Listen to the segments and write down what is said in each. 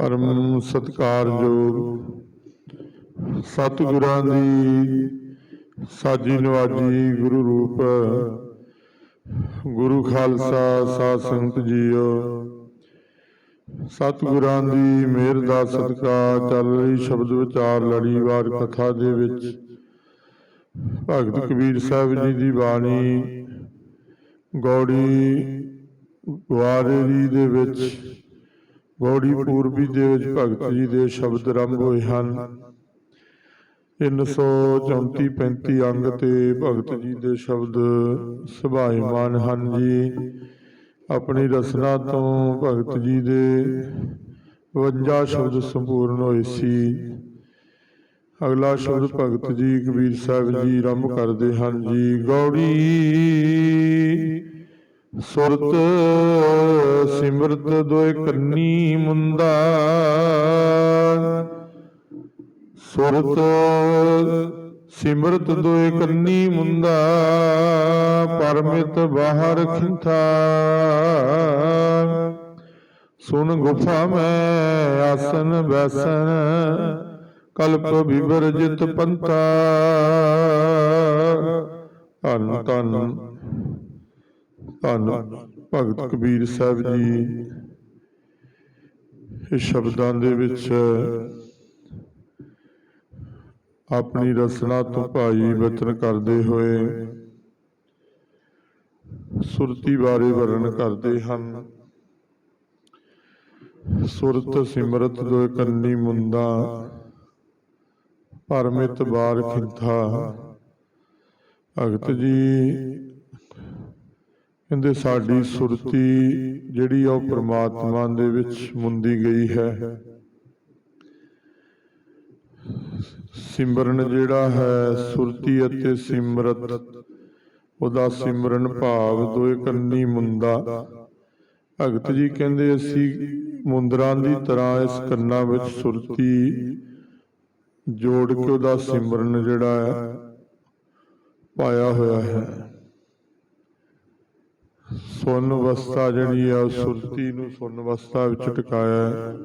ਪਰਮ ਸਤਿਕਾਰਯੋਗ ਸਤਿਗੁਰਾਂ ਦੀ ਸਾਜੀ ਨਵਾਜੀ ਗੁਰੂ ਰੂਪ, ਗੁਰੂ ਖਾਲਸਾ ਸਾਧ ਸੰਗਤ ਜੀਓ। ਸਤਿਗੁਰਾਂ ਦੀ ਮਿਹਰ ਦਾ ਸਦਕਾ ਚੱਲ ਰਹੀ ਸ਼ਬਦ ਵਿਚਾਰ ਲੜੀਵਾਰ ਕਥਾ ਦੇ ਵਿੱਚ। ਭਗਤ ਕਬੀਰ ਸਾਹਿਬ ਜੀ ਦੀ ਬਾਣੀ ਗੌੜੀ ਵਾਰੇਰੀ ਦੇ ਵਿੱਚ ਗੌੜੀ ਪੂਰਬੀ ਦੇ ਵਿੱਚ ਭਗਤ ਜੀ ਦੇ ਸ਼ਬਦ ਆਰੰਭ ਹੋਏ ਹਨ। 334 35 ਅੰਗ ਤੇ ਭਗਤ ਜੀ ਦੇ ਸ਼ਬਦ ਸੁਭਾਈਮਾਨ ਹਨ ਜੀ। ਆਪਣੀ ਰਸਨਾ ਤੋਂ ਭਗਤ ਜੀ ਦੇ 52 ਸ਼ਬਦ ਸੰਪੂਰਨ ਹੋਏ ਸੀ। ਅਗਲਾ ਸ਼ਬਦ ਭਗਤ ਜੀ ਕਬੀਰ ਸਾਹਿਬ ਜੀ ਆਰੰਭ ਕਰਦੇ ਹਨ ਜੀ। ਗੌੜੀ ਸੁਰਤ, ਸਿਮਰਤ ਦੋਇ ਕੰਨੀ ਮੁੰਦਾ ਸੁਰਤ, ਸਿਮਰਤ ਦੋਇ ਕੰਨੀ ਮੁੰਦਾ ਪਰਮਿਤ ਬਾਹਰ ਖਿੰਥਾ। ਸੁਨ ਗੁਫਾ ਮੈਂ, ਆਸਨ ਬੈਸਨ, ਕਲਪ ਵਿਵਰਜਿਤ ਪੰਥਾ। ਧੰਨ ਧੰਨ। ਧੰਨ ਭਗਤ ਕਬੀਰ ਸਾਹਿਬ ਜੀ। ਇਸ ਸ਼ਬਦਾਂ ਦੇ ਵਿੱਚ ਆਪਣੀ ਰਸਨਾ ਤੋਂ ਭਾਈ ਬਚਨ ਕਰਦੇ ਹੋਏ ਸੁਰਤੀ ਬਾਰੇ ਵਰਣਨ ਕਰਦੇ ਹਨ। ਸੁਰਤ ਸਿਮਰਤ ਦੋਇ ਕੰਨੀ ਮੁੰਦਾ, ਪਰਮਿਤ ਬਾਰ ਖਿੰਥਾ। ਭਗਤ ਜੀ ਕਹਿੰਦੇ ਸਾਡੀ ਸੁਰਤੀ ਜਿਹੜੀ ਆ ਉਹ ਪ੍ਰਮਾਤਮਾ ਦੇ ਵਿੱਚ ਮੁੰਦੀ ਗਈ ਹੈ। ਸਿਮਰਨ ਜਿਹੜਾ ਹੈ ਸੁਰਤੀ ਅਤੇ ਸਿਮਰਤ, ਉਹਦਾ ਸਿਮਰਨ ਭਾਵ ਦੋਏ ਕੰਨੀ ਮੁੰਦਾ। ਭਗਤ ਜੀ ਕਹਿੰਦੇ ਅਸੀਂ ਮੁੰਦਰਾਂ ਦੀ ਤਰ੍ਹਾਂ ਇਸ ਕੰਨਾਂ ਵਿੱਚ ਸੁਰਤੀ ਜੋੜ ਕੇ ਉਹਦਾ ਸਿਮਰਨ ਜਿਹੜਾ ਹੈ ਪਾਇਆ ਹੋਇਆ ਹੈ। ਸੁਨ ਅਵਸਥਾ ਜਿਹੜੀ ਆ, ਸੁਰਤੀ ਨੂੰ ਸੁਨ ਅਵਸਥਾ ਵਿੱਚ ਟਿਕਾਇਆ ਹੈ।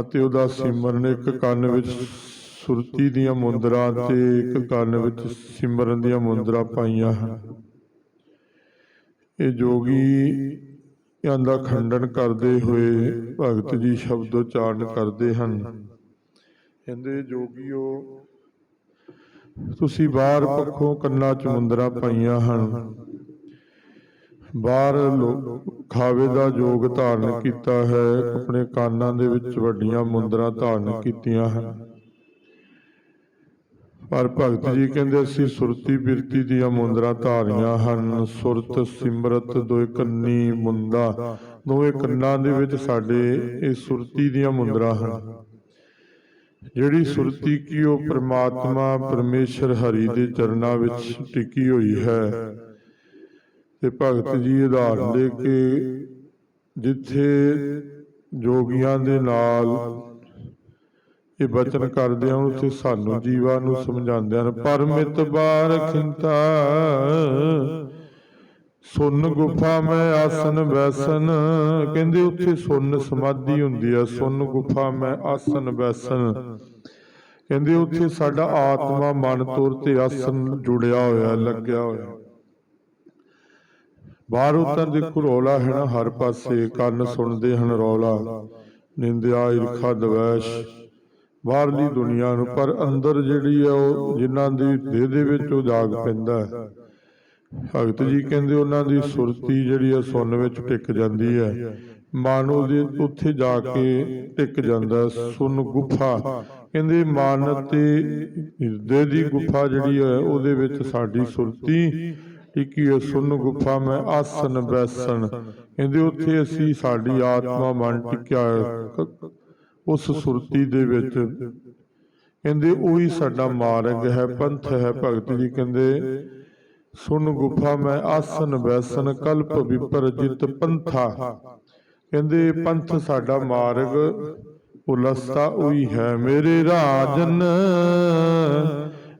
ਅਤੇ ਉਹਦਾ ਸਿਮਰਨ ਇੱਕ ਕੰਨ ਵਿੱਚ ਸੁਰਤੀ ਦੀਆਂ ਮੁੰਦਰਾਂ ਤੇ ਇੱਕ ਕੰਨ ਵਿੱਚ ਸਿਮਰਨ ਦੀਆਂ ਮੁੰਦਰਾਂ ਪਾਈਆਂ ਹਨ। ਇਹ ਜੋਗੀ ਦਾ ਖੰਡਨ ਕਰਦੇ ਹੋਏ ਭਗਤ ਜੀ ਸ਼ਬਦ ਉਚਾਰਨ ਕਰਦੇ ਹਨ। ਕਹਿੰਦੇ, ਜੋਗੀਓ, ਤੁਸੀਂ ਬਾਹਰ ਪੱਖੋਂ ਕੰਨਾਂ 'ਚ ਮੁੰਦਰਾਂ ਪਾਈਆਂ ਹਨ। ਬਾਹਰ ਖਾਵੇ ਦਾ ਜੋਗ ਧਾਰਨ ਕੀਤਾ ਹੈ, ਆਪਣੇ ਕਾਨਾਂ ਦੇ ਵਿੱਚ ਵੱਡੀਆਂ ਮੁੰਦਰਾਂ ਧਾਰਨ ਕੀਤੀਆਂ ਹਨ। ਪਰ ਭਗਤ ਜੀ ਕਹਿੰਦੇ, ਅਸੀਂ ਸੁਰਤੀ ਬਿਰਤੀ ਦੀਆਂ ਮੁੰਦਰਾਂ ਧਾਰੀਆਂ ਹਨ। ਸੁਰਤ, ਸਿਮਰਤ, ਦੋਏ ਕੰਨੀ ਮੁੰਦਾ, ਦੋਏ ਕੰਨਾਂ ਦੇ ਵਿੱਚ ਸਾਡੇ ਇਹ ਸੁਰਤੀ ਦੀਆਂ ਮੁੰਦਰਾਂ ਹਨ। ਜਿਹੜੀ ਸੁਰਤੀ ਕੀ ਉਹ ਪ੍ਰਮਾਤਮਾ, ਪਰਮੇਸ਼ਰ ਹਰੀ ਦੇ ਚਰਨਾਂ ਵਿੱਚ ਟਿਕੀ ਹੋਈ ਹੈ। ਤੇ ਭਗਤ ਜੀ ਉਦਾਹਰਨ ਦੇ ਕੇ ਜਿੱਥੇ ਜੋਗੀਆਂ ਦੇ ਨਾਲ ਇਹ ਬਚਨ ਕਰਦੇ ਹਨ ਉੱਥੇ ਸਾਨੂੰ ਜੀਵਾਂ ਨੂੰ ਸਮਝਾਉਂਦੇ ਹਨ ਪਰਮਿਤ ਬਾਰ ਸੁਨ ਗੁਫਾ ਮੈਂ ਆਸਨ ਬੈਸਨ, ਕਹਿੰਦੇ ਉੱਥੇ ਸੁਨ ਸਮਾਧੀ ਹੁੰਦੀ ਹੈ ਸੁਨ ਗੁਫਾ ਮੈਂ ਆਸਨ ਬੈਸਨ। ਕਹਿੰਦੇ ਉੱਥੇ ਸਾਡਾ ਆਤਮਾ ਮਨ ਤੌਰ ਤੇ ਆਸਨ ਜੁੜਿਆ ਹੋਇਆ, ਲੱਗਿਆ ਹੋਇਆ। ਬਾਹਰ ਉਤਰ ਦੇਖੋ ਰੌਲਾ ਹੈ ਨਾ ਹਰ ਪਾਸੇ ਕੰਨ ਸੁਣਦੇ ਹਨ ਰੌਲਾ। ਨਿੰਦਿਆ ਈਰਖਾ ਦਵੈਸ਼। ਬਾਹਰਲੀ ਦੁਨੀਆ ਨੂੰ, ਪਰ ਅੰਦਰ ਜਿਹੜੀ ਆ ਉਹ ਜਿਨ੍ਹਾਂ ਦੀ ਦੇਹ ਦੇ ਵਿੱਚ ਉਹ ਜਾਗ ਪੈਂਦਾ ਹੈ। ਭਗਤ ਜੀ ਕਹਿੰਦੇ ਉਹਨਾਂ ਦੀ ਸੁਰਤੀ ਜਿਹੜੀ ਆ ਸੁੰਨ ਵਿੱਚ ਟਿਕ ਜਾਂਦੀ ਹੈ। ਮਨ ਉਹਦੇ ਉੱਥੇ ਜਾ ਕੇ ਟਿਕ ਜਾਂਦਾ ਸੁਨ ਗੁਫਾ। ਕਹਿੰਦੇ ਮਨ ਤੇ ਹਿਰਦੇ ਦੀ ਗੁਫਾ ਜਿਹੜੀ ਹੈ, ਉਹਦੇ ਵਿੱਚ ਸਾਡੀ ਸੁਰਤੀ ਟਿਕੀਏ ਸੁਨ ਗੁਫਾ ਮੈਂ ਆਸਨ ਬੈਸਣ। ਕਹਿੰਦੇ ਉੱਥੇ ਅਸੀਂ ਸਾਡੀ ਆਤਮਾ ਮਨ ਟਿਕਿਆ ਉਸ ਸੁਰਤੀ ਦੇ ਵਿੱਚ। ਕਹਿੰਦੇ, ਉਹੀ ਸਾਡਾ ਮਾਰਗ ਹੈ, ਪੰਥ ਹੈ ਭਗਤ ਜੀ ਕਹਿੰਦੇ, ਸੁਨ ਗੁਫਾ ਮੈਂ ਆਸਨ ਬੈਸਨ ਕਲਪ ਵਿਪਰਜਿਤ ਪੰਥਾ। ਕਹਿੰਦੇ, ਪੰਥ ਸਾਡਾ ਮਾਰਗ, ਉਲਸਤਾ ਉਹੀ ਹੈ ਮੇਰੇ ਰਾਜਨ।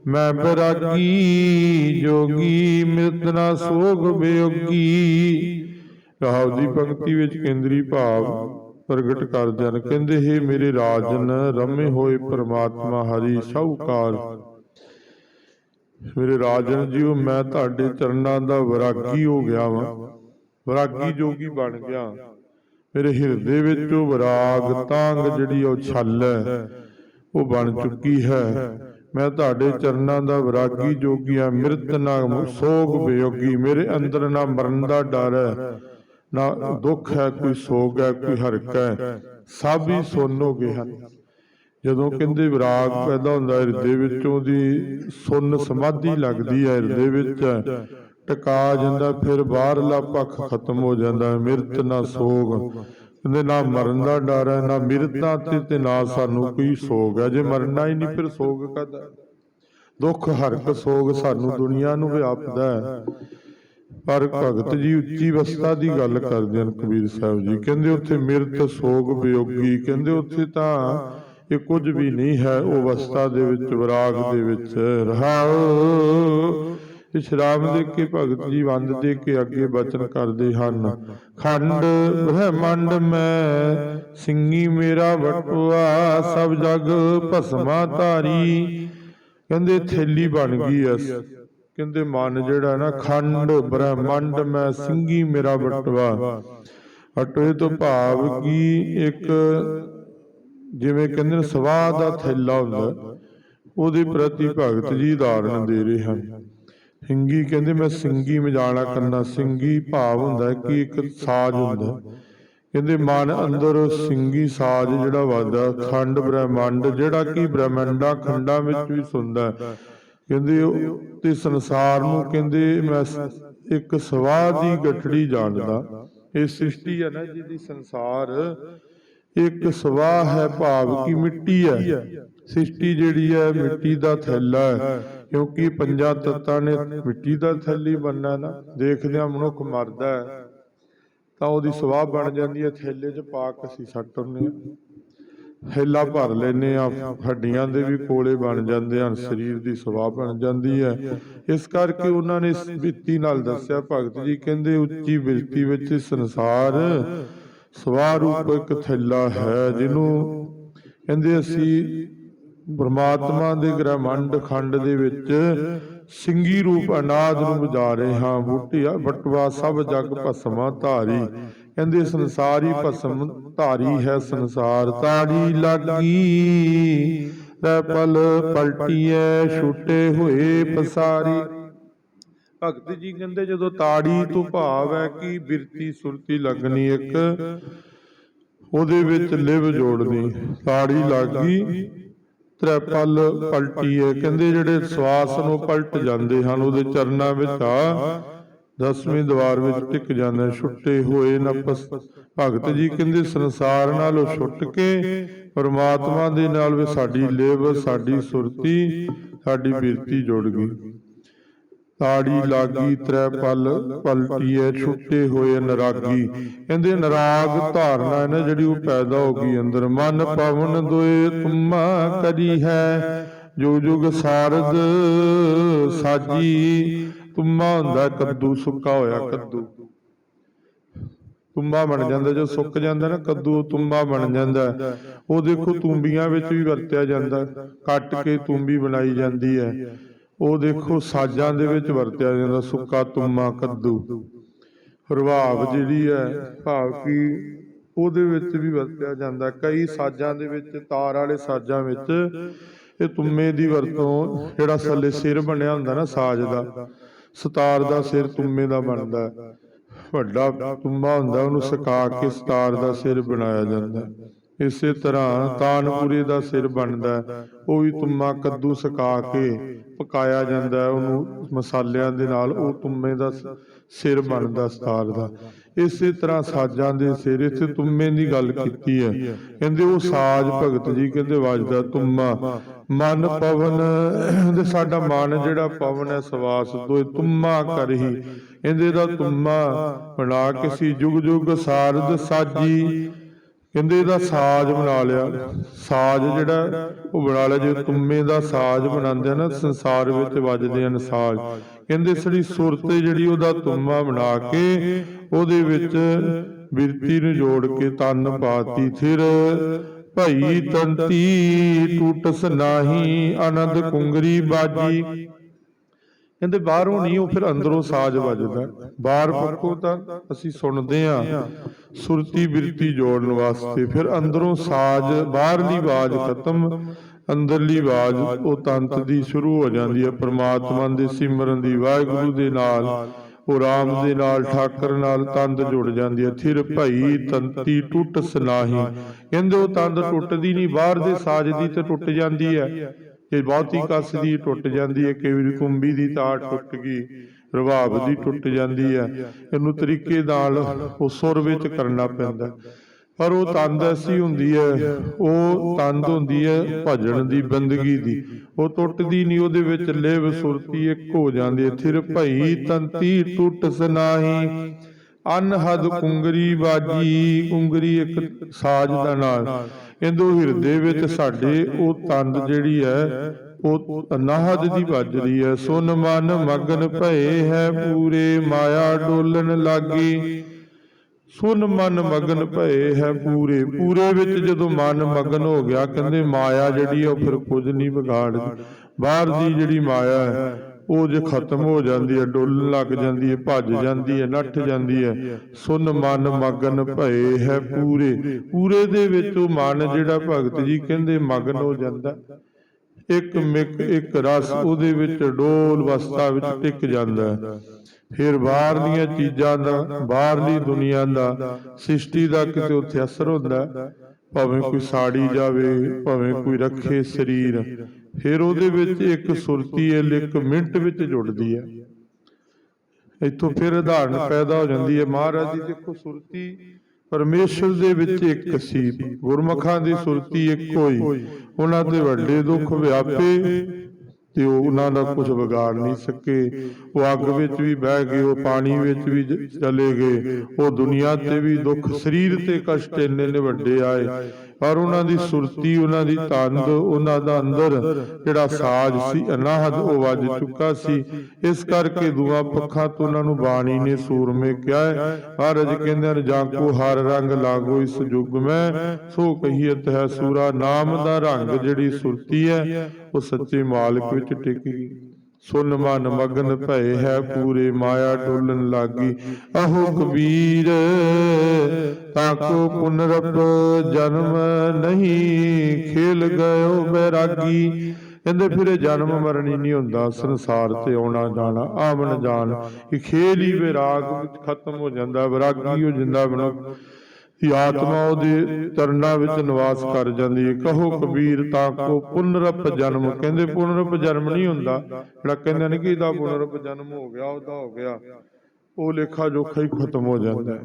ਮੈਂ ਬਰਾਗੀ ਜੋਗੀ ਮਿਤਨਾ ਸੋਗ ਬਿਯੋਗੀ। ਰਹਾਉ ਦੀ ਪੰਕਤੀ ਵਿੱਚ ਕੇਂਦਰੀ ਭਾਵ ਪ੍ਰਗਟ ਕਰਦੇ ਹਨ ਕਹਿੰਦੇ, ਹੈ ਮੇਰੇ ਰਾਜਨ, ਰਮੇ ਹੋਏ ਪ੍ਰਮਾਤਮਾ ਹਰੀ ਸ਼ਾਹੂਕਾਰ। ਮੇਰੇ ਰਾਜਨ ਜੀਓ, ਮੈਂ ਤੁਹਾਡੇ ਚਰਨਾਂ ਦਾ ਵਿਰਾਗੀ ਹੋ ਗਿਆ ਵਾਂ। ਵਿਰਾਗੀ ਜੋਗੀ ਬਣ ਗਿਆ। ਮੇਰੇ ਹਿਰਦੇ ਵਿੱਚ ਉਹ ਵਿਰਾਗ ਤਾਂਗ ਜਿਹੜੀ ਉਹ ਛਲ ਹੈ, ਉਹ ਬਣ ਚੁੱਕੀ ਹੈ। ਮੈਂ ਤੁਹਾਡੇ ਚਰਨਾਂ ਦਾ ਵਿਰਾਗੀ ਜੋਗੀ ਆ ਮਿਰਤ ਨਾ ਸੋਗ ਬਿਯੋਗੀ ਮੇਰੇ ਅੰਦਰ ਨਾ ਮਰਨ ਦਾ ਡਰ ਹੈ ਨਾ ਦੁੱਖ ਹੈ ਕੋਈ ਸੋਗ ਹੈ ਕੋਈ ਹਰਕ ਹੈ ਸਭ ਹੀ ਸੁੰਨ ਹੋ ਗਏ ਹਨ ਜਦੋਂ ਕਹਿੰਦੇ ਵਿਰਾਗ ਪੈਦਾ ਹੁੰਦਾ ਹਿਰਦੇ ਵਿੱਚੋਂ ਦੀ ਸੁੰਨ ਸਮਾਧੀ ਲੱਗਦੀ ਹੈ ਹਿਰਦੇ ਵਿੱਚ। ਟਿਕਾ ਜਾਂਦਾ ਫਿਰ ਬਾਹਰਲਾ ਪੱਖ ਖਤਮ ਹੋ ਜਾਂਦਾ ਮਿਰਤ ਨਾ ਸੋਗ। ਕਹਿੰਦੇ ਨਾ ਮਰਨ ਦਾ ਡਰ ਹੈ, ਨਾ ਮਿਰਤਾਂ ਤੇ ਤੇ ਨਾ ਸਾਨੂੰ ਕੋਈ ਸੋਗ ਹੈ। ਜੇ ਮਰਨਾ ਹੀ ਨਹੀਂ, ਫਿਰ ਸੋਗ ਕਦਾ ਦੁੱਖ ਹਰਕ ਸੋਗ ਸਾਨੂੰ ਦੁਨੀਆ ਨੂੰ ਵਿਆਪਦਾ ਹੈ। ਪਰ ਭਗਤ ਜੀ ਉੱਚੀ ਅਵਸਥਾ ਦੀ ਗੱਲ ਕਰਦੇ ਹਨ ਕਬੀਰ ਸਾਹਿਬ ਜੀ। ਕਹਿੰਦੇ ਉੱਥੇ ਮਿਰਤ ਸੋਗ ਵਿਯੋਗੀ। ਕਹਿੰਦੇ ਉੱਥੇ ਤਾਂ ਇਹ ਕੁਝ ਵੀ ਨਹੀਂ ਹੈ, ਉਹ ਅਵਸਥਾ ਦੇ ਵਿੱਚ, ਵਿਰਾਗ ਦੇ ਵਿੱਚ। ਰਹਾਉ ਇਹ ਸ਼ਰਾਬ ਦੇ ਕੇ ਭਗਤ ਜੀ ਵੰਦ ਦੇ ਕੇ ਅੱਗੇ ਬਚਨ ਕਰਦੇ ਹਨ। ਖੰਡ ਬ੍ਰਹਮੰਡ ਮੈਂ ਸਿੰਘੀ ਮੇਰਾ ਵਟਵਾ ਸਭ ਜਗ ਭਸਮਾ ਧਾਰੀ। ਕਹਿੰਦੇ ਥੈਲੀ ਬਣ ਗਈ ਐ ਕਹਿੰਦੇ ਮਨ ਜਿਹੜਾ ਨਾ ਖੰਡ ਬ੍ਰਹਮੰਡ ਮੈਂ ਸਿੰਘੀ ਮੇਰਾ ਬਟਵਾ ਅਟੋਏ ਤੋਂ ਭਾਵ ਕੀ ਇੱਕ ਜਿਵੇਂ ਕਹਿੰਦੇ ਨੇ ਸਵਾਹ ਦਾ ਥੈਲਾ ਹੁੰਦਾ ਉਹਦੇ ਪ੍ਰਤੀ ਭਗਤ ਜੀ ਉਦਾਹਰਣ ਦੇ ਰਹੇ ਹਨ। ਸਿੰਗੀ ਕਹਿੰਦੇ ਮੈਂ ਸਿੰਗੀ ਮਜਾਣਾ ਕਰਨਾ ਸਿੰਗੀ ਭਾਵ ਹੁੰਦਾ ਕਿ ਇੱਕ ਸਾਜ਼ ਹੁੰਦਾ ਕਹਿੰਦੇ ਮਨ ਅੰਦਰ ਸਿੰਗੀ ਸਾਜ਼ ਜਿਹੜਾ ਵੱਜਦਾ ਖੰਡ ਬ੍ਰਹਮੰਡ ਜਿਹੜਾ ਕਿ ਬ੍ਰਹਮੰਡਾ ਖੰਡਾਂ ਵਿੱਚ ਵੀ ਸੁਣਦਾ ਕਹਿੰਦੇ ਤੇ ਸੰਸਾਰ ਨੂੰ ਕਹਿੰਦੇ ਮੈਂ ਸ- ਇੱਕ ਸਵਾਹ ਦੀ ਗਠੜੀ ਜਾਣਦਾ। ਇਹ ਸ੍ਰਿਸ਼ਟੀ ਹੈ ਨਾ ਜਿਹਦੀ ਸੰਸਾਰ ਇੱਕ ਸਵਾਹ ਹੈ, ਭਾਵ ਕਿ ਮਿੱਟੀ ਹੈ। ਸ੍ਰਿਸ਼ਟੀ ਜਿਹੜੀ ਹੈ, ਮਿੱਟੀ ਦਾ ਥੈਲਾ ਹੈ। ਕਿਉਂਕਿ ਪੰਜਾਂ ਤੱਤਾਂ ਨੇ ਮਿੱਟੀ ਦਾ ਥੈਲੀ ਬਣਨਾ ਨਾ, ਦੇਖਦਿਆਂ ਮਨੁੱਖ ਮਰਦਾ ਹੈ। ਤਾਂ ਉਹਦੀ ਸਵਾਹ ਬਣ ਜਾਂਦੀ ਹੈ, ਥੈਲੇ 'ਚ ਪਾ ਕੇ ਅਸੀਂ ਸੱਟ ਆਉਂਦੇ ਹਾਂ। ਥੈਲਾ ਭਰ ਲੈਨੇ ਆ ਹੱਡੀਆਂ ਦੇ ਵੀ ਕੋਲੇ ਬਣ ਜਾਂਦੇ ਹਨ, ਸਰੀਰ ਦੀ ਸਵਾਹ ਬਣ ਜਾਂਦੀ ਹੈ। ਇਸ ਕਰਕੇ ਉਹਨਾਂ ਨੇ ਇਸ ਬਿਰਤੀ ਨਾਲ ਦੱਸਿਆ, ਭਗਤ ਜੀ ਕਹਿੰਦੇ, ਉੱਚੀ ਬਿਰਤੀ ਵਿੱਚ ਸੰਸਾਰ ਸਵਾਹ ਰੂਪ ਇੱਕ ਥੈਲਾ ਹੈ, ਜਿਹਨੂੰ ਕਹਿੰਦੇ ਅਸੀਂ ਪਰਮਾਤਮਾ ਦੇ ਗ੍ਰਹਿਮੰਡ ਖੰਡ ਦੇ ਵਿੱਚ ਸਿੰਗੀ ਰੂਪ ਅਨਾਦ ਨੂੰ ਵਜਾ ਰਹੇ ਹਾਂ, ਬੂਟਿਆ ਬਟਵਾ ਸਭ ਜਗ ਭਸਮਾ ਧਾਰੀ। ਕਹਿੰਦੇ ਸੰਸਾਰ ਭਸਮ ਧਾਰੀ ਹੈ ਸੰਸਾਰ ਤਾੜੀ ਲੱਗੀ। ਤੈ ਪਲ ਪਲਟੀਐ, ਛੁੱਟੇ ਹੋਏ ਪਸਾਰੀ। ਭਗਤ ਜੀ ਕਹਿੰਦੇ ਜਦੋਂ ਤਾੜੀ ਤੋਂ ਭਾਵ ਹੈ ਕਿ ਬਿਰਤੀ ਸੁਰਤੀ ਲੱਗਣੀ ਇੱਕ, ਉਹਦੇ ਵਿੱਚ ਲਿਵ ਜੋੜਨੀ। ਤਾੜੀ ਲੱਗੀ। ਤ੍ਰੈ ਪਲ ਪਲਟੀ ਹੈ ਕਹਿੰਦੇ ਜਿਹੜੇ ਸਵਾਸ ਨੂੰ ਪਲਟ ਜਾਂਦੇ ਹਨ, ਉਹਦੇ ਚਰਨਾਂ ਵਿੱਚ ਆ, ਦਸਵੀਂ ਦਵਾਰ ਵਿੱਚ ਟਿਕ ਜਾਂਦਾ ਛੁੱਟੇ ਹੋਏ ਨਪਸ ਭਗਤ ਜੀ ਕਹਿੰਦੇ ਸੰਸਾਰ ਨਾਲੋਂ ਛੁੱਟ ਕੇ, ਪਰਮਾਤਮਾ ਦੇ ਨਾਲ ਵੀ ਸਾਡੀ ਲਿਵ ਸਾਡੀ ਸੁਰਤੀ, ਸਾਡੀ ਬਿਰਤੀ ਜੁੜ ਗਈ। ਤਾੜੀ ਲਾਗੀ ਤ੍ਰੈ ਪਲ ਪਲਟੀਏ ਛੁੱਟੇ ਹੋਏ ਨਰਾਗੀ। ਕਹਿੰਦੇ ਨਰਾਗ ਧਾਰਨਾ ਨਾ ਜਿਹੜੀ ਉਹ ਪੈਦਾ ਹੋ ਗਈ ਅੰਦਰ। ਮਨ ਪਵਨ ਦੋਏ ਤੁਮਾ ਕਰੀ ਹੈ। ਜੋ ਜੁਗ ਸਾਰਦ ਸਾਜੀ। ਤੁਮਾ ਹੁੰਦਾ ਕੱਦੂ ਸੁੱਕਾ ਹੋਇਆ ਕੱਦੂ। ਤੁੰਬਾ ਬਣ ਜਾਂਦਾ ਜੋ ਸੁੱਕ ਜਾਂਦਾ ਨਾ ਕੱਦੂ ਤੁੰਬਾ ਬਣ ਜਾਂਦਾ। ਉਹ ਦੇਖੋ ਤੁੰਬੀਆਂ ਵਿੱਚ ਵੀ ਵਰਤਿਆ ਜਾਂਦਾ। ਕੱਟ ਕੇ ਤੁੰਬੀ ਬਣਾਈ ਜਾਂਦੀ ਹੈ। ਉਹ ਦੇਖੋ ਸਾਜ਼ਾਂ ਦੇ ਵਿੱਚ ਵਰਤਿਆ ਜਾਂਦਾ, ਸੁੱਕਾ ਤੁੰਮਾ ਕੱਦੂ। ਪ੍ਰਭਾਵ ਜਿਹੜੀ ਹੈ, ਭਾਵ ਕਿ ਉਹਦੇ ਵਿੱਚ ਵੀ ਵਰਤਿਆ ਜਾਂਦਾ। ਕਈ ਸਾਜ਼ਾਂ ਦੇ ਵਿੱਚ, ਤਾਰ ਵਾਲੇ ਸਾਜ਼ਾਂ ਵਿੱਚ ਇਹ ਤੁੰਮੇ ਦੀ ਵਰਤੋਂ, ਜਿਹੜਾ ਥੱਲੇ ਸਿਰ ਬਣਿਆ ਹੁੰਦਾ ਨਾ ਸਾਜ਼ ਦਾ, ਸਤਾਰ ਦਾ ਸਿਰ ਤੁੰਮੇ ਦਾ ਬਣਦਾ। ਵੱਡਾ ਤੁੰਬਾ ਹੁੰਦਾ, ਉਹਨੂੰ ਸੁਕਾ ਕੇ ਸਤਾਰ ਦਾ ਸਿਰ ਬਣਾਇਆ ਜਾਂਦਾ। ਇਸੇ ਤਰ੍ਹਾਂ ਤਾਨਪੁਰੇ ਦਾ ਸਿਰ ਬਣਦਾ ਉਹ ਵੀ ਤੁੰਮਾ ਕੱਦੂ ਸੁਕਾ ਕੇ ਪਕਾਇਆ ਜਾਂਦਾ ਉਹਨੂੰ ਮਸਾਲਿਆਂ ਦੇ ਨਾਲ ਉਹ ਤੁੰਮੇ ਦਾ ਸਿਰ ਬਣਦਾ ਸਤਾਰ ਦਾ। ਇਸੇ ਤਰ੍ਹਾਂ ਸਾਜ਼ਾਂ ਦੇ ਸਿਰ, ਇੱਥੇ ਤੁੰਮੇ ਦੀ ਗੱਲ ਕੀਤੀ ਹੈ। ਕਹਿੰਦੇ ਉਹ ਸਾਜ ਭਗਤ ਜੀ, ਕਹਿੰਦੇ ਵੱਜਦਾ ਤੁੰਮਾ। ਮਨ ਪਵਨ, ਤੇ ਸਾਡਾ ਮਨ ਜਿਹੜਾ ਪਵਨ ਹੈ ਸਵਾਸ ਦੋਏ ਤੁੰਮਾ ਕਰਹੀ ਇਹਦੇ ਦਾ ਤੁੰਮਾ ਬਣਾ ਕਿਸੇ ਜੁਗ ਜੁਗ ਸਾਰਦ ਸਾਜੀ। ਕਹਿੰਦੇ ਇਹਦਾ ਸਾਜ਼ ਬਣਾ ਲਿਆ। ਸਾਜ਼ ਜਿਹੜਾ ਉਹ ਬਣਾ ਲਿਆ ਜੇ ਤੁੰਮੇ ਦਾ ਸਾਜ਼ ਬਣਾਉਂਦੇ ਆ ਨਾ ਸੰਸਾਰ ਵਿੱਚ ਵੱਜਦੇ ਹਨ ਸਾਜ਼। ਕਹਿੰਦੇ ਸੜੀ ਸੁਰਤ ਜਿਹੜੀ ਉਹਦਾ ਤੁੰਮਾ ਬਣਾ ਕੇ ਉਹਦੇ ਵਿੱਚ ਬਿਰਤੀ ਨੂੰ ਜੋੜ ਕੇ ਤਨ ਪਾਤੀ ਥਿਰ। ਭਈ ਤੰਤੀ ਟੂਟਸ ਨਾਹੀ ਆਨੰਦ ਕੁੰਗਰੀ ਬਾਜੀ। ਕਹਿੰਦੇ ਬਾਹਰੋਂ ਨਹੀਂ ਉਹ ਫਿਰ ਅੰਦਰੋਂ ਸਾਜ਼ ਵੱਜਦਾ। ਬਾਹਰ ਪੱਖੋਂ ਤਾਂ ਅਸੀਂ ਸੁਣਦੇ ਆ ਸੁਰਤੀ ਬਿਰਤੀ ਜੋੜਨ ਵਾਸਤੇ ਫਿਰ ਅੰਦਰੋਂ ਸਾਜ਼ ਬਾਹਰਲੀ ਆਵਾਜ਼ ਖਤਮ। ਅੰਦਰਲੀ ਆਵਾਜ਼ ਉਹ ਤੰਤ ਦੀ ਸ਼ੁਰੂ ਹੋ ਜਾਂਦੀ ਹੈ। ਪ੍ਰਮਾਤਮਾ ਦੇ ਸਿਮਰਨ ਦੀ ਵਾਹਿਗੁਰੂ ਦੇ ਨਾਲ ਉਹ ਰਾਮ ਦੇ ਨਾਲ ਠਾਕਰ ਨਾਲ ਤੰਦ ਜੁੜ ਜਾਂਦੀ ਹੈ। ਥਿਰ ਭਈ ਤੰਤੀ ਟੁੱਟ ਸਨਾਹੀ। ਕਹਿੰਦੇ ਉਹ ਤੰਦ ਟੁੱਟਦੀ ਨਹੀਂ ਬਾਹਰ ਦੇ ਸਾਜ਼ ਦੀ ਤੇ ਟੁੱਟ ਜਾਂਦੀ ਹੈ। ਜੇ ਬਹੁਤੀ ਕੱਸ ਦੀ ਟੁੱਟ ਜਾਂਦੀ ਹੈ ਕਈ ਵਾਰੀ ਕੁੰਭੀ ਦੀ ਤਾਰ ਟੁੱਟ ਗਈ ਰਵਾਬ ਦੀ ਟੁੱਟ ਜਾਂਦੀ ਹੈ। ਇਹਨੂੰ ਤਰੀਕੇ ਨਾਲ ਉਹ ਸੁਰ ਵਿੱਚ ਕਰਨਾ ਪੈਂਦਾ। ਪਰ ਉਹ ਤੰਦ ਐਸੀ ਹੁੰਦੀ ਹੈ ਉਹ ਤੰਦ ਹੁੰਦੀ ਹੈ ਭਜਣ ਦੀ ਬੰਦਗੀ ਦੀ। ਉਹ ਟੁੱਟਦੀ ਨਹੀਂ ਉਹਦੇ ਵਿੱਚ ਲਿਵ ਸੁਰਤੀ ਇੱਕ ਹੋ ਜਾਂਦੀ ਹੈ। ਥਿਰ ਭਈ ਤੰਤੀ ਟੁੱਟ ਸਨਾਹੀ ਅਨਹਦ ਕੁੰਗਰੀ ਬਾਜੀ ਕੁੰਗਰੀ ਇੱਕ ਸਾਜ਼ ਦਾ ਨਾਮ ਇਹਦੋ ਹਿਰਦੇ ਵਿੱਚ ਸਾਡੇ ਉਹ ਤੰਦ ਜਿਹੜੀ ਹੈ ਉਹ ਅਨਾਹਦ ਦੀ ਵੱਜ ਰਹੀ ਹੈ। ਸੁਨ ਮਨ ਮਗਨ ਭਏ ਹੈ ਪੂਰੇ ਮਾਇਆ ਡੋਲਣ ਲਾਗੀ। ਸੁਨ ਮਨ ਮਗਨ ਭਏ ਹੈ ਪੂਰੇ ਪੂਰੇ ਵਿੱਚ ਜਦੋਂ ਮਨ ਮਗਨ ਹੋ ਗਿਆ ਕਹਿੰਦੇ ਮਾਇਆ ਜਿਹੜੀ ਉਹ ਫਿਰ ਕੁਝ ਨਹੀਂ ਵਿਗਾੜਦੀ। ਬਾਹਰ ਦੀ ਜਿਹੜੀ ਮਾਇਆ ਹੈ ਉਹ ਜੇ ਖਤਮ ਹੋ ਜਾਂਦੀ ਹੈ ਡੁੱਲਣ ਲੱਗ ਜਾਂਦੀ ਹੈ, ਭੱਜ ਜਾਂਦੀ ਹੈ, ਨੱਠ ਜਾਂਦੀ ਹੈ, ਸੁਨ ਮਨ ਮਗਨ ਭਏ ਹੈ ਪੂਰੇ। ਪੂਰੇ ਦੇ ਵਿੱਚ ਉਹ ਮਨ ਜਿਹੜਾ ਭਗਤ ਜੀ ਕਹਿੰਦੇ ਮਗਨ ਹੋ ਜਾਂਦਾ। ਇੱਕ ਮਿਕ, ਇੱਕ ਰਸ ਉਹਦੇ ਵਿੱਚ ਡੋਲ ਵਸਤਾ ਵਿੱਚ ਟਿਕ ਜਾਂਦਾ। ਹੈ ਫਿਰ ਬਾਹਰਲੀਆਂ ਚੀਜ਼ਾਂ ਦਾ, ਬਾਹਰਲੀ ਦੁਨੀਆ ਦਾ, ਸ੍ਰਿਸ਼ਟੀ ਦਾ ਕਿਤੇ ਉੱਥੇ ਅਸਰ ਹੁੰਦਾ। ਭਾਵੇਂ ਕੋਈ ਸਾੜੀ ਜਾਵੇ ਭਾਵੇਂ ਕੋਈ ਰੱਖੇ ਸਰੀਰ। ਫਿਰ ਉਹਦੇ ਵਿੱਚ ਇੱਕ ਸੁਰਤੀ ਹੈ ਇੱਕ ਮਿੰਟ ਵਿੱਚ ਜੁੜਦੀ ਹੈ ਇੱਥੋਂ ਫਿਰ ਉਦਾਹਰਨ ਪੈਦਾ ਹੋ ਜਾਂਦੀ ਹੈ ਮਹਾਰਾਜ ਜੀ ਦੇਖੋ ਸੁਰਤੀ ਪਰਮੇਸ਼ਰ ਦੇ ਵਿੱਚ ਇੱਕ ਸੀ ਗੁਰਮਖਾਂ ਦੀ ਸੁਰਤੀ ਇੱਕੋ ਹੀ। ਉਹਨਾਂ ਦੇ ਵੱਡੇ ਦੁੱਖ ਵਿਆਪੇ। ਤੇ ਉਹ ਉਹਨਾਂ ਦਾ ਕੁਝ ਵਿਗਾੜ ਨਹੀਂ ਸਕੇ। ਉਹ ਅੱਗ ਵਿੱਚ ਵੀ ਬਹਿ ਗਏ ਉਹ ਪਾਣੀ ਵਿੱਚ ਵੀ ਚਲੇ ਗਏ। ਉਹ ਦੁਨੀਆ ਤੇ ਵੀ ਦੁੱਖ ਸਰੀਰ ਤੇ ਕਸ਼ਟ ਇੰਨੇ ਨੇ ਵੱਡੇ ਆਏ। ਪਰ ਉਹਨਾਂ ਦੀ ਸੁਰਤੀ ਉਹਨਾਂ ਦੀ ਤੰਦ ਉਹਨਾਂ ਦਾ ਅੰਦਰ ਜਿਹੜਾ ਸਾਜ ਸੀ ਅਨਾਹਦ ਉਹ ਵੱਜ ਚੁੱਕਾ ਸੀ। ਇਸ ਕਰਕੇ ਦੂਆ ਪੱਖਾਂ ਤੋਂ ਉਹਨਾਂ ਨੂੰ ਬਾਣੀ ਨੇ ਸੂਰਮੇ ਕਿਹਾ ਹੈ ਮਹਾਰਾਜ ਕਹਿੰਦੇ ਹਨ ਜਾਂ ਕੋ ਹਰ ਰੰਗ ਲਾਗੋ ਇਸ ਯੁੱਗ ਮੈਂ ਸੋ ਕਹੀਤ ਹੈ ਸੂਰਾ ਨਾਮ ਦਾ ਰੰਗ ਜਿਹੜੀ ਸੁਰਤੀ ਹੈ ਉਹ ਸੱਚੇ ਮਾਲਕ ਵਿੱਚ ਟਿਕ। ਸੁਨ ਮਨ ਮਗਨ ਭਏ ਹੈ ਪੂਰੇ ਮਾਇਆ ਡੋਲਣ ਲਾਗੀ। ਅਹੋ ਕਬੀਰ ਤਾਕੋ ਪੁਨਰਪ ਜਨਮ ਨਹੀਂ ਖੇਲ ਗਇਓ ਬੈਰਾਗੀ। ਕਹਿੰਦੇ ਫਿਰ ਜਨਮ ਮਰਨ ਹੀ ਨਹੀਂ ਹੁੰਦਾ, ਸੰਸਾਰ ਤੇ ਆਉਣਾ ਜਾਣਾ, ਆਵਣ ਜਾਣ। ਇਹ ਖੇਲ ਹੀ ਵਿਰਾਗ ਖਤਮ ਹੋ ਜਾਂਦਾ ਵਿਰਾਗੀ ਹੋ ਜਾਂਦਾ, ਬਣਾ ਦੀ ਆਤਮਾ ਉਹਦੇ ਚਰਨਾਂ ਵਿੱਚ ਨਿਵਾਸ ਕਰ ਜਾਂਦੀ ਹੈ। ਕਹੋ ਕਬੀਰ ਤਾਂ ਕੋ ਪੁਨਰਪ ਜਨਮ ਕਹਿੰਦੇ ਪੁਨਰਪ ਜਨਮ ਨਹੀਂ ਹੁੰਦਾ। ਜਿਹੜਾ ਕਹਿੰਦੇ ਨੇ ਕਿ ਇਹਦਾ ਪੁਨਰਪ ਜਨਮ ਹੋ ਗਿਆ ਉਹਦਾ ਹੋ ਗਿਆ। ਉਹ ਲੇਖਾ ਜੋਖਾ ਹੀ ਖਤਮ ਹੋ ਜਾਂਦਾ ਹੈ।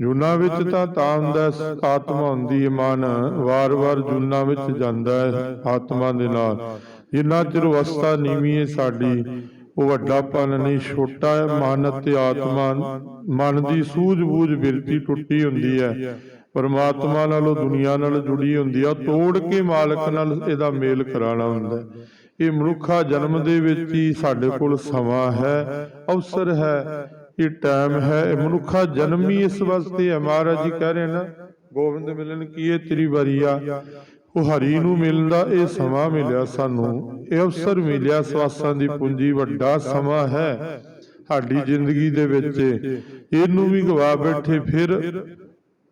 ਜੁਨਾ ਵਿੱਚ ਤਾਂ ਤਾਂ ਹੁੰਦਾ ਹੈ, ਆਤਮਾ ਹੁੰਦੀ ਹੈ ਮਨ। ਵਾਰ-ਵਾਰ ਜੁਨਾ ਵਿੱਚ ਜਾਂਦਾ ਹੈ ਆਤਮਾ ਦੇ ਨਾਲ। ਜਿੰਨਾ ਚਿਰ ਅਵਸਥਾ ਨੀਵੀਂ ਹੈ ਸਾਡੀ ਉਹ ਵੱਡਾਪਨ ਨਹੀਂ, ਛੋਟਾ ਹੈ ਮਨ ਅਤੇ ਆਤਮਾ। ਮਨ ਦੀ ਸੂਝ-ਬੂਝ ਬਿਰਤੀ ਟੁੱਟੀ ਹੁੰਦੀ ਹੈ। ਪਰਮਾਤਮਾ ਨਾਲ ਦੁਨੀਆ ਨਾਲ ਜੁੜੀ ਹੁੰਦੀ ਆ। ਤੋੜ ਕੇ ਮਾਲਕ ਨਾਲ ਇਹਦਾ ਮੇਲ ਕਰਾਣਾ ਹੁੰਦਾ ਇਹ ਮਨੁੱਖਾ ਜਨਮ ਦੇ ਵਿੱਚ ਹੀ ਸਾਡੇ ਕੋਲ ਸਮਾਂ ਹੈ, ਅਵਸਰ ਹੈ। ਇਹ ਟਾਈਮ ਹੈ। ਇਹ ਮਨੁੱਖਾ ਜਨਮ ਹੀ ਇਸ ਵਾਸਤੇ ਹੈ। ਮਹਾਰਾਜ ਜੀ ਕਹਿ ਰਹੇ ਨਾ ਗੋਬਿੰਦ ਮਿਲਣ ਕੀ ਇਹ ਤੇਰੀ ਵਾਰੀ ਆ? ਉਹ ਹਰੀ ਨੂੰ ਮਿਲਣ ਦਾ ਇਹ ਸਮਾਂ ਮਿਲਿਆ ਸਾਨੂੰ। ਇਹ ਅਵਸਰ ਮਿਲਿਆ ਸਵਾਸਾਂ ਦੀ ਪੂੰਜੀ ਵੱਡਾ ਸਮਾਂ ਹੈ ਸਾਡੀ ਜ਼ਿੰਦਗੀ ਦੇ ਵਿੱਚ। ਇਹਨੂੰ ਵੀ ਗਵਾ ਬੈਠੇ ਫਿਰ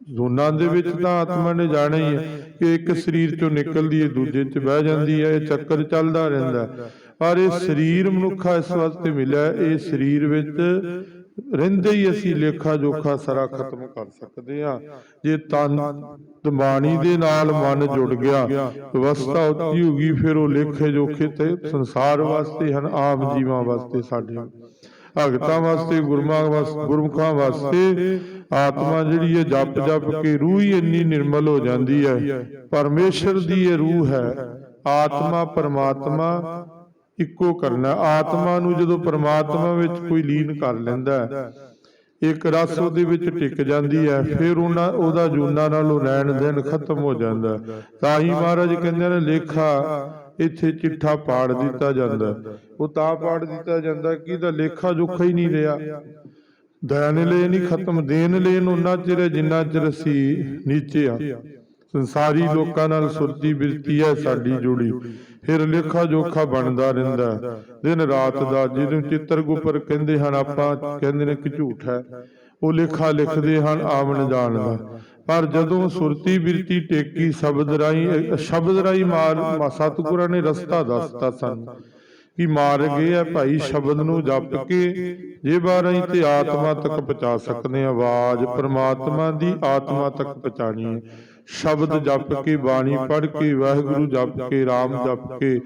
ਦੋਨਾਂ ਦੇ ਵਿੱਚ ਤਾਂ ਆਤਮਾ ਨੇ ਜਾਣਾ ਹੀ ਹੈ ਕਿ ਇੱਕ ਸਰੀਰ ਚੋਂ ਨਿਕਲਦੀ ਹੈ ਦੂਜੇ 'ਚ ਬਹਿ ਜਾਂਦੀ ਹੈ ਇਹ ਚੱਕਰ ਚੱਲਦਾ ਰਹਿੰਦਾ। ਪਰ ਇਹ ਸਰੀਰ ਮਨੁੱਖਾ ਇਸ ਵਾਸਤੇ ਮਿਲਿਆ ਇਹ ਸਰੀਰ ਵਿੱਚ ਰਹਿੰਦੇ ਹੀ ਅਸੀਂ ਲੇਖਾ ਜੋਖਾ ਸਾਰਾ ਖਤਮ ਕਰ ਸਕਦੇ ਹਾਂ। ਜੇ ਤਨ ਤੇ ਦੇ ਨਾਲ ਮਨ ਜੁੜ ਗਿਆ, ਅਵਸਥਾ ਉੱਚੀ ਹੋ ਗਈ, ਫਿਰ ਉਹ ਲੇਖੇ ਜੋਖੇ ਤੇ ਸੰਸਾਰ ਵਾਸਤੇ ਹਨ, ਆਮ ਜੀਵਾਂ ਵਾਸਤੇ ਸਾਡੇ ਭਗਤਾਂ ਵਾਸਤੇ ਗੁਰਮਾਂ ਵਾਸਤੇ ਗੁਰਮੁਖਾਂ ਵਾਸਤੇ ਆਤਮਾ ਜਿਹੜੀ ਹੈ, ਜਪ ਜਪ ਕੇ ਰੂਹ ਹੀ ਇੰਨੀ ਨਿਰਮਲ ਹੋ ਜਾਂਦੀ ਹੈ। ਪਰਮੇਸ਼ਰ ਦੀ ਇਹ ਰੂਹ ਹੈ। ਆਤਮਾ ਪਰਮਾਤਮਾ ਇੱਕੋ ਕਰਨਾ ਆਤਮਾ ਨੂੰ ਜਦੋਂ ਪਰਮਾਤਮਾ ਵਿੱਚ ਕੋਈ ਲੀਨ ਕਰ ਲੈਂਦਾ ਹੈ, ਇੱਕ ਰਸ ਉਹਦੇ ਵਿੱਚ ਟਿਕ ਜਾਂਦੀ ਹੈ, ਫਿਰ ਉਹਨਾਂ ਉਹਦਾ ਜੂਨਾ ਨਾਲੋਂ ਲੈਣ ਦੇਣ ਖਤਮ ਹੋ ਜਾਂਦਾ ਤਾਂ ਹੀ ਮਹਾਰਾਜ ਕਹਿੰਦੇ ਨੇ, ਲੇਖਾ ਇੱਥੇ ਚਿੱਠਾ ਪਾੜ ਦਿੱਤਾ ਜਾਂਦਾ ਉਹ ਤਾਂ ਪਾੜ ਦਿੱਤਾ ਜਾਂਦਾ ਕਿ ਇਹਦਾ ਲੇਖਾ ਜੋਖਾ ਹੀ ਨਹੀਂ ਰਿਹਾ। ਦੇਣ ਲੈ ਨਹੀਂ ਖਤਮ, ਦੇਣ ਲੈਣ ਉਹਨਾਂ ਚਿਰ ਜਿੰਨਾ ਚਿਰ ਅਸੀਂ ਨੀਚੇ ਆ ਸੰਸਾਰੀ ਲੋਕਾਂ ਨਾਲ ਸੁਰਤੀ ਬਿਰਤੀ ਹੈ ਸਾਡੀ ਜੁੜੀ। ਫਿਰ ਲੇਖਾ ਜੋਖਾ ਬਣਦਾ ਰਹਿੰਦਾ। ਦਿਨ ਰਾਤ ਦਾ ਜਿਹਨੂੰ ਚਿੱਤਰ ਕਹਿੰਦੇ ਹਨ, ਆਪਾਂ ਕਹਿੰਦੇ ਨੇ ਕਿ ਝੂਠ ਹੈ। ਉਹ ਲੇਖਾ ਲਿਖਦੇ ਹਨ, ਆਵਣ ਜਾਣ ਦਾ ਪਰ ਜਦੋਂ ਸੁਰਤੀ ਬਿਰਤੀ ਟੇਕੀ, ਸ਼ਬਦ ਰਾਈ ਸ਼ਬਦ ਰਾਈ ਮਾਰ ਸਤਿਗੁਰਾਂ ਨੇ ਰਸਤਾ ਦੱਸਤਾ ਸਾਨੂੰ ਕਿ ਮਾਰ ਗਏ ਆ ਭਾਈ ਸ਼ਬਦ ਨੂੰ ਜਪ ਕੇ ਜੇ ਬਾਰਾਈ ਤੇ ਆਤਮਾ ਤੱਕ ਪਹੁੰਚਾ ਸਕਦੇ ਆ। ਆਵਾਜ਼ ਪ੍ਰਮਾਤਮਾ ਦੀ ਆਤਮਾ ਤੱਕ ਪਹੁੰਚਾਣੀ ਹੈ। ਸ਼ਬਦ ਜਪ ਕੇ ਬਾਣੀ ਪੜ੍ਹ ਕੇ ਵਾਹਿਗੁਰੂ ਜਪ ਕੇ RAM ਜਪ ਕੇ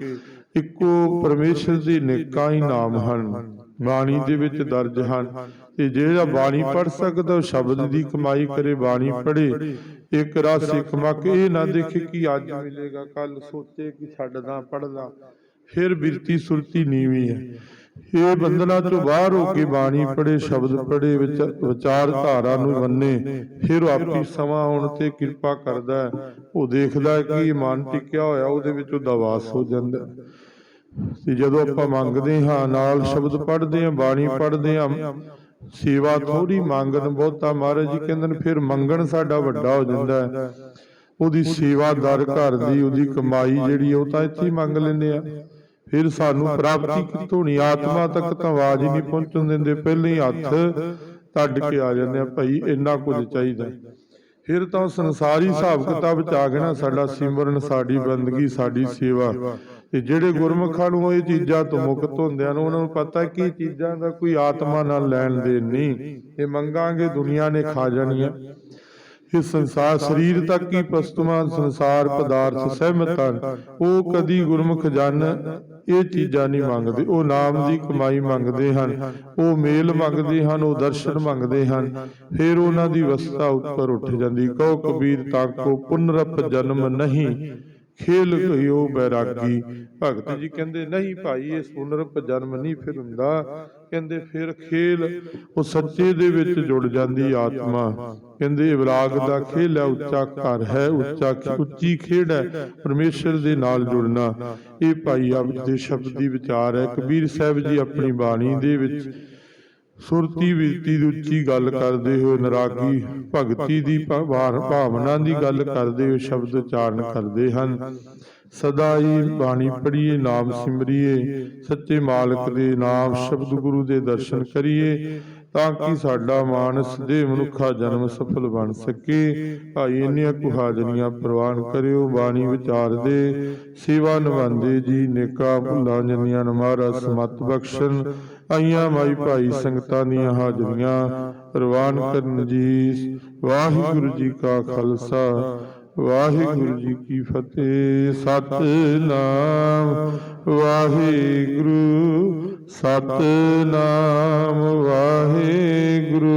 ਇੱਕੋ ਪਰਮੇਸ਼ਰ ਦੀ ਨੇਕਾਂ ਹੀ ਨਾਮ ਹਨ। ਬਾਣੀ ਦੇ ਵਿੱਚ ਦਰਜ ਹਨ। ਤੇ ਜਿਹੜਾ ਬਾਣੀ ਪੜ੍ਹ ਸਕਦਾ ਉਹ ਸ਼ਬਦ ਦੀ ਕਮਾਈ ਕਰੇ ਬਾਣੀ ਪੜ੍ਹੇ। ਇੱਕ ਰਸ ਇੱਕ ਮੱਕ ਇਹ ਨਾ ਦੇਖੇ ਕਿ ਅੱਜ ਮਿਲੇਗਾ ਕੱਲ ਸੋਚੇ ਕਿ ਛੱਡਦਾ ਪੜਦਾ ਫਿਰ ਬਿਰਤੀ ਸੁਰਤੀ ਨੀਵੀਂ ਹੈ। ਇਹ ਬੰਦਨਾ ਤੋਂ ਬਾਹਰ ਹੋ ਕੇ ਬਾਣੀ ਪੜੇ ਸ਼ਬਦ ਪੜੇ ਵਿੱਚ ਵਿਚਾਰ ਧਾਰਾ ਨੂੰ ਮੰਨੇ, ਫਿਰ ਆਪੀ ਸਮਾਂ ਆਉਣ ਤੇ ਕਿਰਪਾ ਕਰਦਾ ਹੈ। ਉਹ ਦੇਖਦਾ ਹੈ ਕਿ ਇਹ ਟਿਕਿਆ ਹੋਇਆ, ਉਹਦੇ ਵਿੱਚ ਉਹਦਾ ਵਾਸ ਹੋ ਜਾਂਦਾ ਤੇ ਜਦੋਂ ਆਪਾਂ ਮੰਗਦੇ ਹਾਂ, ਨਾਲ ਸ਼ਬਦ ਪੜਦੇ ਹਾਂ, ਬਾਣੀ ਪੜ੍ਹਦੇ ਹਾਂ, ਸੇਵਾ ਥੋੜੀ ਮੰਗਣ ਬਹੁਤਾ, ਮਹਾਰਾਜ ਜੀ ਕਹਿੰਦੇ ਨੇ, ਫਿਰ ਮੰਗਣ ਸਾਡਾ ਵੱਡਾ ਹੋ ਜਾਂਦਾ ਹੈ। ਉਹਦੀ ਸੇਵਾ ਦਰ ਘਰ ਦੀ, ਉਹਦੀ ਕਮਾਈ ਜਿਹੜੀ ਉਹ ਤਾਂ ਇੱਥੇ ਹੀ ਮੰਗ ਲੈਂਦੇ ਆ। ਫਿਰ ਸਾਨੂੰ ਪ੍ਰਾਪਤੀ ਨਹੀਂ ਆਤਮਾ ਤੱਕ ਤਾਂ ਆਵਾਜ਼ ਹੀ ਨਹੀਂ ਪਹੁੰਚਣ ਦਿੰਦੇ ਪਹਿਲਾਂ ਹੀ ਹੱਥ ਟੱਡ ਕੇ ਆ ਜਾਂਦੇ ਆ ਭਾਈ ਇੰਨਾ ਕੁਝ ਚਾਹੀਦਾ। ਫਿਰ ਤਾਂ ਸੰਸਾਰੀ ਹਿਸਾਬ ਕਿਤਾਬ ਚ ਆ ਗਿਆ ਸਾਡਾ ਸਿਮਰਨ ਸਾਡੀ ਬੰਦਗੀ ਸਾਡੀ ਸੇਵਾ। ਤੇ ਜਿਹੜੇ ਗੁਰਮੁਖਾਂ ਨੂੰ ਇਹ ਚੀਜ਼ਾਂ ਤੋਂ ਮੁਕਤ ਹੁੰਦਿਆਂ ਨੂੰ ਉਹਨਾਂ ਨੂੰ ਪਤਾ ਕਿ ਚੀਜ਼ਾਂ ਦਾ ਕੋਈ ਆਤਮਾ ਨਾਲ ਲੈਣ ਦੇਣ ਨਹੀਂ। ਇਹ ਮੰਗਾਂਗੇ ਦੁਨੀਆ ਨੇ ਖਾ ਜਾਣੀਆਂ। ਇਹ ਸੰਸਾਰ, ਸਰੀਰ ਤੱਕ ਹੀ ਪਸਤਮਾਨ ਸੰਸਾਰ ਪਦਾਰਥ ਸਹਿਮਤ ਹਨ। ਉਹ ਕਦੀ ਗੁਰਮੁਖ ਜਨ ਇਹ ਚੀਜ਼ਾਂ ਨਹੀਂ ਮੰਗਦੇ। ਉਹ ਨਾਮ ਦੀ ਕਮਾਈ ਮੰਗਦੇ ਹਨ। ਉਹ ਮੇਲ ਮੰਗਦੇ ਹਨ, ਉਹ ਦਰਸ਼ਨ ਮੰਗਦੇ ਹਨ। ਫਿਰ ਉਹਨਾਂ ਦੀ ਅਵਸਥਾ ਉੱਪਰ ਉੱਠ ਜਾਂਦੀ। ਕਹੋ ਕਬੀਰ, ਤਾਂ ਕੋ ਪੁਨਰਪ ਜਨਮ ਨਹੀਂ। ਖੇਲ ਗਇਓ ਬੈਰਾਗੀ। ਭਗਤ ਜੀ ਕਹਿੰਦੇ ਨਹੀਂ ਭਾਈ ਇਹ ਪੁਨਰਪ ਜਨਮ ਨਹੀਂ ਫਿਰ ਹੁੰਦਾ। ਕਹਿੰਦੇ ਫਿਰ ਖੇਲ ਉਹ ਸੱਚੇ ਦੇ ਵਿੱਚ ਜੁੜ ਜਾਂਦੀ ਆਤਮਾ। ਕਹਿੰਦੇ ਵਿਰਾਗ ਦਾ ਖੇਲ ਹੈ ਉੱਚਾ ਘਰ ਹੈ ਉੱਚਾ ਉੱਚੀ ਖੇਡ ਹੈ ਪਰਮੇਸ਼ਰ ਦੇ ਨਾਲ ਜੁੜਨਾ। ਇਹ ਭਾਈ ਆਪ ਦੇ ਸ਼ਬਦ ਦੀ ਵਿਚਾਰ ਹੈ। ਕਬੀਰ ਸਾਹਿਬ ਜੀ ਆਪਣੀ ਬਾਣੀ ਦੇ ਵਿੱਚ ਸੁਰਤੀ ਬਿਰਤੀ ਦੀ ਉੱਚੀ ਗੱਲ ਕਰਦੇ ਹੋਏ ਨਰਾਗੀ ਭਗਤੀ ਦੀ ਭਾਵਨਾ ਦੀ ਗੱਲ ਕਰਦੇ ਹੋਏ ਸ਼ਬਦ ਉਚਾਰਨ ਕਰਦੇ ਹਨ। ਸਦਾ ਹੀ ਬਾਣੀ ਪੜ੍ਹੀਏ, ਨਾਮ ਸਿਮਰਿਏ, ਸੱਚੇ ਮਾਲਕ ਦੇ ਨਾਮ ਸ਼ਬਦ ਗੁਰੂ ਦੇ ਦਰਸ਼ਨ ਕਰੀਏ, ਤਾਂ ਕਿ ਸਾਡਾ ਮਾਨਸ ਦੇ ਮਨੁੱਖਾ ਜਨਮ ਸਫਲ ਬਣ ਸਕੇ। ਭਾਈ, ਇੰਨੀਆਂ ਕੁ ਹਾਜ਼ਰੀਆਂ ਪ੍ਰਵਾਨ ਕਰਿਓ, ਬਾਣੀ ਵਿਚਾਰਦੇ ਸੇਵਾ ਨਿਭਾਉਂਦੇ ਜੀ, ਨੇਕਾ ਭੁੱਲਾਂ ਜਨੀਆਂ ਨੂੰ ਮਹਾਰਾਜ ਸਮਤ ਬਖਸ਼ਣ। ਆਈਆਂ ਮਾਈ ਭਾਈ ਸੰਗਤਾਂ ਦੀਆਂ ਹਾਜ਼ਰੀਆਂ, ਪ੍ਰਵਾਨ ਕਰਨ ਜੀ ਵਾਹਿਗੁਰੂ ਜੀ ਕਾ ਖਾਲਸਾ, ਵਾਹਿਗੁਰੂ ਜੀ ਕੀ ਫਤਿਹ, ਸਤਨਾਮ, ਵਾਹਿਗੁਰੂ ਸਤਨਾਮ, ਵਾਹਿਗੁਰੂ।